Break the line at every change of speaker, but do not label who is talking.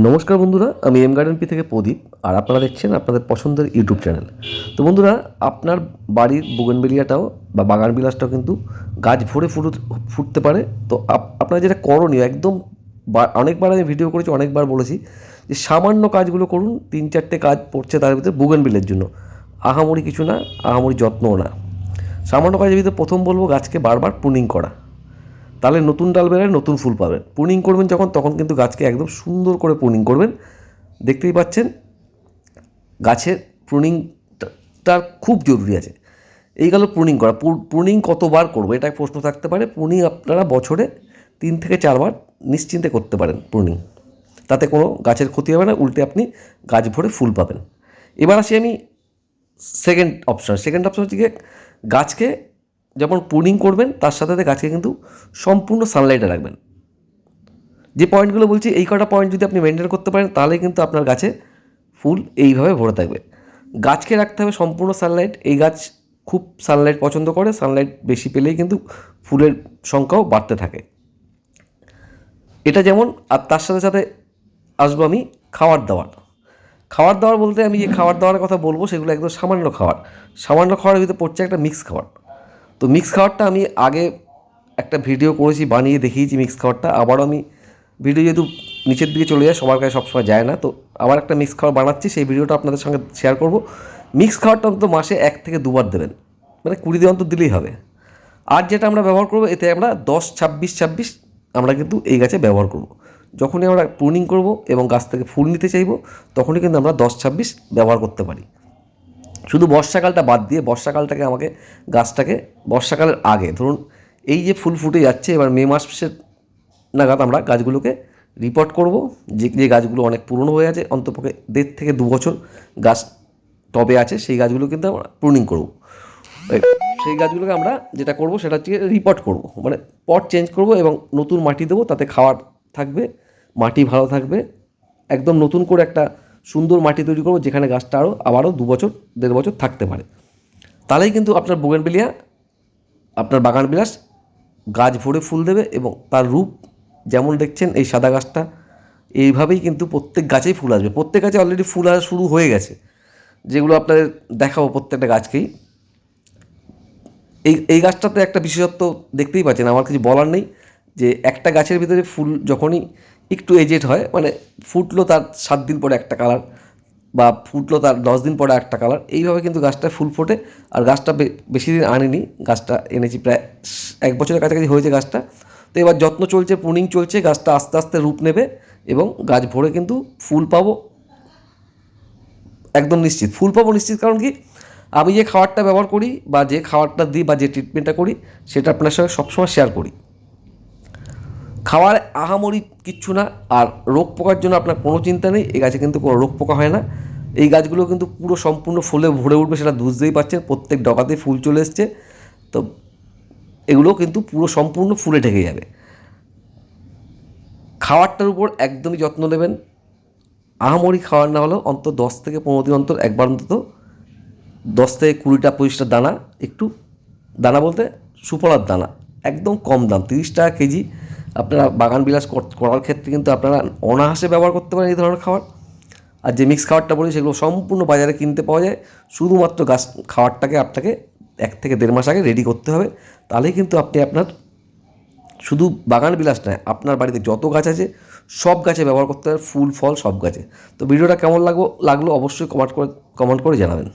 নমস্কার বন্ধুরা, আমি এম গার্ডেন পি থেকে প্রদীপ, আর আপনারা দেখছেন আপনাদের পছন্দের ইউটিউব চ্যানেল। তো বন্ধুরা, আপনার বাড়ির বুগেনবেলিয়াটাও বা বাগান বিলাসটাও কিন্তু গাছ ভরে ফুটু ফুটতে পারে। তো আপ- আপনারা যেটা করণীয়, একদম অনেকবার আমি ভিডিও করেছি, অনেকবার বলেছি যে সামান্য কাজগুলো করুন, তিন চারটে কাজ পড়ছে তার ভিতরে বুগেনবিলের জন্য। আহামরি কিছু না, আহামরি যত্নও না। সামান্য কাজের ভিতরে প্রথম বলব গাছকে বারবার প্রুনিং করা। তাহলে নতুন ডাল বেরোয় নতুন ফুল পাবেন। প্রুনিং করবেন যখন, তখন কিন্তু গাছকে একদম সুন্দর করে প্রুনিং করবেন। দেখতেই পাচ্ছেন, গাছের প্রুনিংটার খুব জরুরি আছে। এই গেল প্রুনিং করা। প্রুনিং কতবার করব, এটা প্রশ্ন থাকতে পারে। প্রুনিং আপনারা বছরে তিন থেকে চারবার নিশ্চিন্তে করতে পারেন প্রুনিং তাতে কোনো গাছের ক্ষতি হবে না, উল্টে আপনি গাছ ভরে ফুল পাবেন। এবার আসি আমি সেকেন্ড অপশন সেকেন্ড অপশন হচ্ছে গিয়ে গাছকে যখন প্রুনিং করবেন, তার সাথে সাথে গাছকে কিন্তু সম্পূর্ণ সানলাইটে রাখবেন। যে পয়েন্টগুলো বলছি, এই কটা পয়েন্ট যদি আপনি মেনটেন করতে পারেন, তাহলে কিন্তু আপনার গাছে ফুল এইভাবে ভরে থাকবে। গাছকে রাখতে হবে সম্পূর্ণ সানলাইট এই গাছ খুব সানলাইট পছন্দ করে সানলাইট বেশি পেলেই কিন্তু ফুলের সংখ্যাও বাড়তে থাকে। এটা যেমন, আর তার সাথে সাথে আসব আমি খাবার দাবার খাবার দাবার বলতে আমি যে খাবার দাবারের কথা বলব, সেগুলো একদম সামান্য খাবার সামান্য খাবারের ভিতরে পড়ছে একটা মিক্স খাবার তো মিক্স খাবারটা আমি আগে একটা ভিডিও করেছি, বানিয়ে দেখিয়েছি মিক্স খাবারটা। আবারও আমি ভিডিও যেহেতু নিচের দিকে চলে যায়, সবার কাছে সবসময় যায় না। তো আবার একটা মিক্স খাবার বানাচ্ছি, সেই ভিডিওটা আপনাদের সঙ্গে শেয়ার করব। মিক্স খাবারটা অন্তত মাসে এক থেকে দুবার দেবেন। মানে কুড়ি দিন অন্তত দিলেই হবে। আর যেটা আমরা ব্যবহার করব, এতে আমরা দশ, ছাব্বিশ ছাব্বিশ আমরা কিন্তু এই গাছে ব্যবহার করব। যখনই আমরা প্রুনিং করব এবং গাছ থেকে ফুল নিতে চাইব, তখনই কিন্তু আমরা দশ, ছাব্বিশ ব্যবহার করতে পারি। শুধু বর্ষাকালটা বাদ দিয়ে বর্ষাকালটাকে আমাকে গাছটাকে বর্ষাকালের আগে, ধরুন এই যে ফুল ফুটে যাচ্ছে, এবার মে মাসের নাগাদ আমরা গাছগুলোকে রিপোর্ট করব। যে যে গাছগুলো অনেক পুরনো হয়ে আছে, অন্তপক্ষে দেড় থেকে দু বছর গাছ টবে আছে, সেই গাছগুলো কিন্তু আমরা প্রুনিং করব। সেই গাছগুলোকে আমরা যেটা করব, সেটা হচ্ছে রিপোর্ট করব। মানে পট চেঞ্জ করব এবং নতুন মাটি দেবো, তাতে খাওয়ার থাকবে, মাটি ভালো থাকবে, একদম নতুন করে একটা সুন্দর মাটি তৈরি করব, যেখানে গাছটা আরও আবারও দু বছর, দেড় বছর থাকতে পারে। তাহলেই কিন্তু আপনার বোগেনবেলিয়া, আপনার বাগান বিলাস গাছ ভরে ফুল দেবে এবং তার রূপ যেমন দেখছেন এই সাদা গাছটা, এইভাবেই কিন্তু প্রত্যেক গাছেই ফুল আসবে। প্রত্যেক গাছে অলরেডি ফুল আসা শুরু হয়ে গেছে। যেগুলো আপনাদের দেখাবো প্রত্যেকটা গাছকেই। এই এই গাছটাতে একটা বিশেষত্ব দেখতেই পাচ্ছেন, আমার কিছু বলার নেই। যে একটা গাছের ভিতরে ফুল যখনই একটু এজেড হয় মানে ফুটলো তার সাত দিন পরে একটা কালার বা ফুটলো তার দশ দিন পরে একটা কালার এইভাবে কিন্তু গাছটা ফুল ফোটে। আর গাছটা বেশি দিন আনেনি, গাছটা এনেছি প্রায় এক বছরের কাছাকাছি হয়েছে গাছটা। তো এবার যত্ন চলছে প্রুনিং চলছে, গাছটা আস্তে আস্তে রূপ নেবে এবং গাছ ভরে কিন্তু ফুল পাবো। একদম নিশ্চিত, ফুল পাবো নিশ্চিত। কারণ কি? আমি যে খাবারটা ব্যবহার করি বা যে খাবারটা দিই বা যে ট্রিটমেন্টটা করি, সেটা আপনার সঙ্গে সবসময় শেয়ার করি। খাওয়ার আহামরি কিচ্ছু না, আর রোগ পোকার জন্য আপনার কোনো চিন্তা নেই, এই গাছে কিন্তু কোনো রোগ পোকা হয় না। এই গাছগুলো কিন্তু পুরো সম্পূর্ণ ফুলে ভরে উঠবে সেটা বুঝতেই পারছেন, প্রত্যেক ডগাতে ফুল চলে এসছে। তো এগুলো কিন্তু পুরো সম্পূর্ণ ফুলে ঢেকে যাবে। খাবারটার উপর একদমই যত্ন নেবেন। আহামরি খাওয়ার না হলেও অন্তত দশ থেকে পনেরো দিন অন্তর, একবার অন্তত দশ থেকে কুড়িটা, পঁচিশটা দানা, একটু দানা বলতে সুফলার দানা, একদম কম দাম, তিরিশ টাকা কেজি। আপনারা বাগান বিলাস কর- করার ক্ষেত্রে কিন্তু আপনারা অনায়াসে ব্যবহার করতে পারেন এই ধরনের খাবার। আর যে মিক্স খাবারটা বলি সেগুলো সম্পূর্ণ বাজারে কিনতে পাওয়া যায়। শুধুমাত্র গাছ খাবারটাকে আপনাকে এক থেকে দেড় মাস আগে রেডি করতে হবে। তাহলেই কিন্তু আপনি আপনার শুধু বাগান বিলাস নয়, আপনার বাড়িতে যত গাছ আছে সব গাছে ব্যবহার করতে হবে ফুল, ফল সব গাছে। তো ভিডিওটা কেমন লাগল লাগল অবশ্যই কমেন্ট করে কমেন্ট করে জানাবেন।